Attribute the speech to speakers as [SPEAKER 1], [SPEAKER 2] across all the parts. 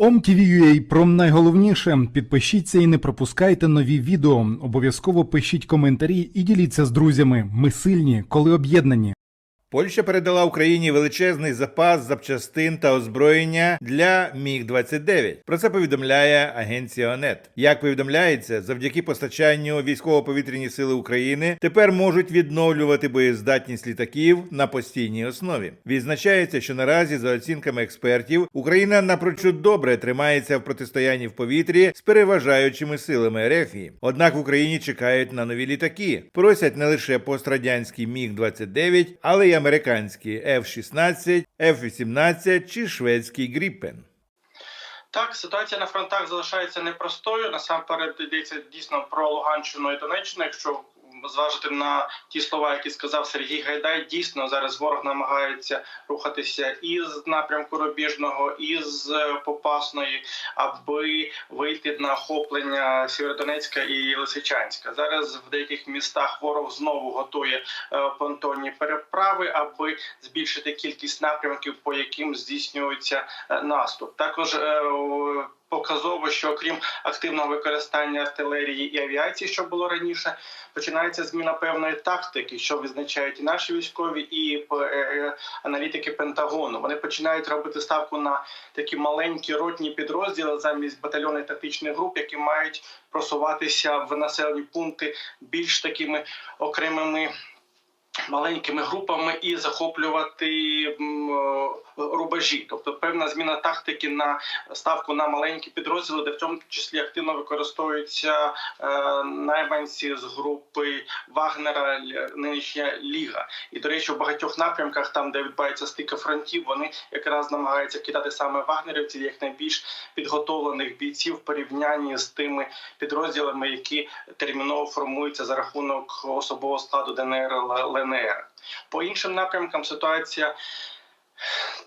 [SPEAKER 1] OMTV.ua про найголовніше. Підпишіться і не пропускайте нові відео. Обов'язково пишіть коментарі і діліться з друзями. Ми сильні, коли об'єднані.
[SPEAKER 2] Польща передала Україні величезний запас запчастин та озброєння для Міг 29 Про це повідомляє агенція ОНЕТ. Як повідомляється, завдяки постачанню військово-повітряні сили України тепер можуть відновлювати боєздатність літаків на постійній основі. Відзначається, що наразі, за оцінками експертів, Україна напрочуд добре тримається в протистоянні в повітрі з переважаючими силами Ерефії. Однак в Україні чекають на нові літаки. Просять не лише пострадянський Міг 29 але й американські F-16, F-18 чи шведський Гріппен.
[SPEAKER 3] Так, ситуація на фронтах залишається непростою. Насамперед йдеться дійсно про Луганщину і Донеччину. Якщо зважити на ті слова, які сказав Сергій Гайдай, дійсно зараз ворог намагається рухатися із напрямку Рубіжного, із е, Попасної, аби вийти на охоплення Сєвєродонецька і Лисичанська. Зараз в деяких містах ворог знову готує е, понтонні переправи, аби збільшити кількість напрямків, по яким здійснюється е, наступ. Також Показово, що окрім активного використання артилерії і авіації, що було раніше, починається зміна певної тактики, що визначають і наші військові, і е, аналітики Пентагону. Вони починають робити ставку на такі маленькі ротні підрозділи замість батальйонних тактичних груп, які мають просуватися в населені пункти більш такими окремими. Маленькими групами і захоплювати е, рубежі, тобто певна зміна тактики на ставку на маленькі підрозділи, де в тому числі активно використовуються е, найманці з групи Вагнера, нинішня Ліга. І до речі, у багатьох напрямках, там де відбувається стика фронтів, вони якраз намагаються кидати саме вагнерівців як найбільш підготовлених бійців в порівнянні з тими підрозділами, які терміново формуються за рахунок особового складу ДНР ЛНР. По іншим напрямкам ситуація.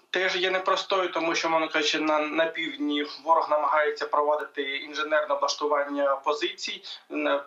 [SPEAKER 3] Теж є непростою, тому що, мовно кажучи, на, на півдні ворог намагається проводити інженерне облаштування позицій,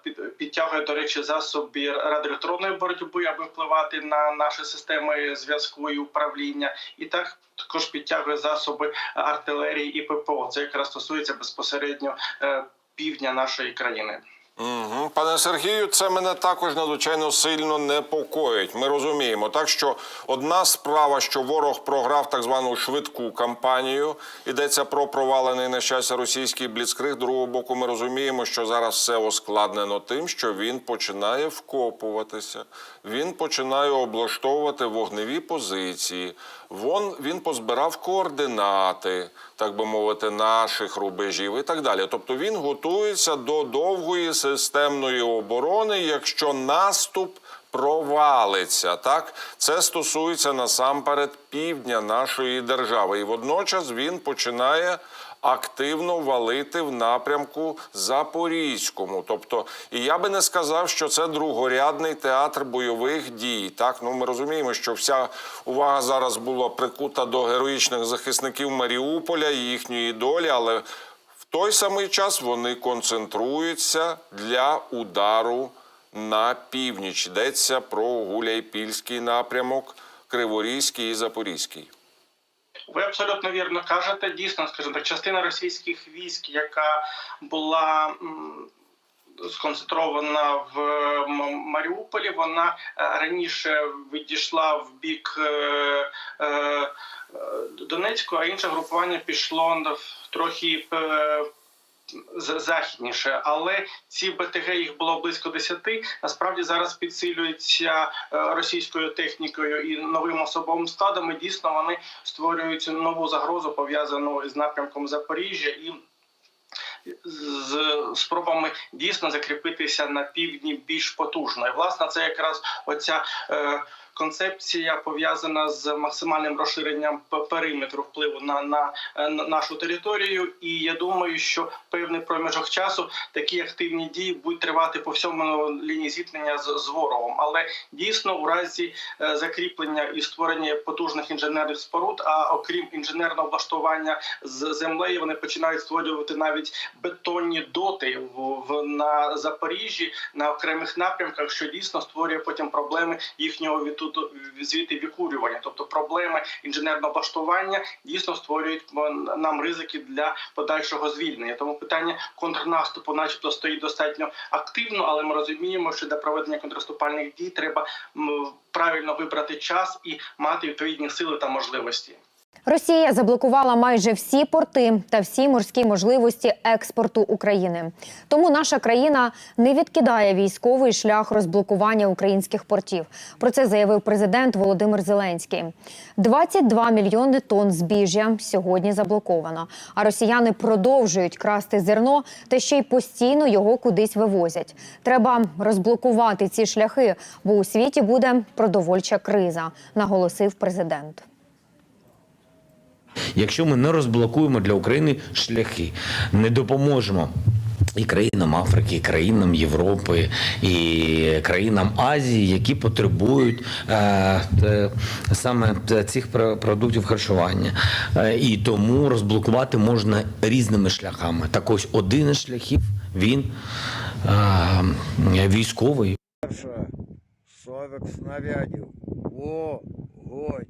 [SPEAKER 3] під, підтягує, до речі, засоби радіоелектронної боротьби, аби впливати на наші системи зв'язку і управління, і так також підтягує засоби артилерії і ППО. Це якраз стосується безпосередньо е, півдня нашої країни.
[SPEAKER 4] Угу. Пане Сергію, це мене також надзвичайно сильно непокоїть. Ми розуміємо, так що одна справа, що ворог програв так звану швидку кампанію, йдеться про провалений на щастя російський бліцкриг. Другого боку, ми розуміємо, що зараз все ускладнено тим, що він починає вкопуватися, він починає облаштовувати вогневі позиції. Вон він позбирав координати, так би мовити, наших рубежів і так далі. Тобто він готується до довгої системної оборони, якщо наступ провалиться. Так це стосується насамперед півдня нашої держави, і водночас він починає. Активно валити в напрямку Запорізькому, тобто, і я би не сказав, що це другорядний театр бойових дій. Так, ну ми розуміємо, що вся увага зараз була прикута до героїчних захисників Маріуполя і їхньої долі, але той самий час вони концентруються для удару на північ. Йдеться про Гуляйпільський напрямок, Криворізький і Запорізький.
[SPEAKER 3] Ви абсолютно вірно кажете. Дійсно, скажімо так, частина російських військ, яка була сконцентрована в Маріуполі, вона е, раніше відійшла в бік е, е, Донецьку, а інше групування пішло трохи. західніше, але ці БТГ їх було близько 10, Насправді зараз підсилюються російською технікою і новим особовим складом. І дійсно вони створюють нову загрозу пов'язану з напрямком Запоріжжя і. З спробами дійсно закріпитися на півдні більш потужно, і власне це якраз оця е, концепція пов'язана з максимальним розширенням периметру впливу на, на, е, на нашу територію. І я думаю, що певний проміжок часу такі активні дії будуть тривати по всьому лінії зіткнення з, з ворогом. Але дійсно, у разі е, закріплення і створення потужних інженерних споруд, а окрім інженерного облаштування з землею, вони починають створювати навіть бетонні доти в, в на Запоріжжі на окремих напрямках, що дійсно створює потім проблеми їхнього відту- тут звідти викурювання, тобто проблеми інженерного облаштування дійсно створюють нам ризики для подальшого звільнення. Тому питання контрнаступу, начебто, стоїть достатньо активно, але ми розуміємо, що для проведення контрнаступальних дій треба правильно вибрати час і мати відповідні сили та можливості.
[SPEAKER 5] Росія заблокувала майже всі порти та всі морські можливості експорту України. Тому наша країна не відкидає військовий шлях розблокування українських портів. Про це заявив президент Володимир Зеленський. 22 мільйони тонн збіжжя сьогодні заблоковано. А росіяни продовжують красти зерно та ще й постійно його кудись вивозять. Треба розблокувати ці шляхи, бо у світі буде продовольча криза, наголосив президент.
[SPEAKER 6] Якщо ми не розблокуємо для України шляхи, не допоможемо. І країнам Африки, і країнам Європи, і країнам Азії, які потребують е, саме цих про- продуктів харчування. Е, і тому розблокувати можна різними шляхами. Так ось один із шляхів він е, військовий.
[SPEAKER 7] Перша 40 снарядів. Вогонь.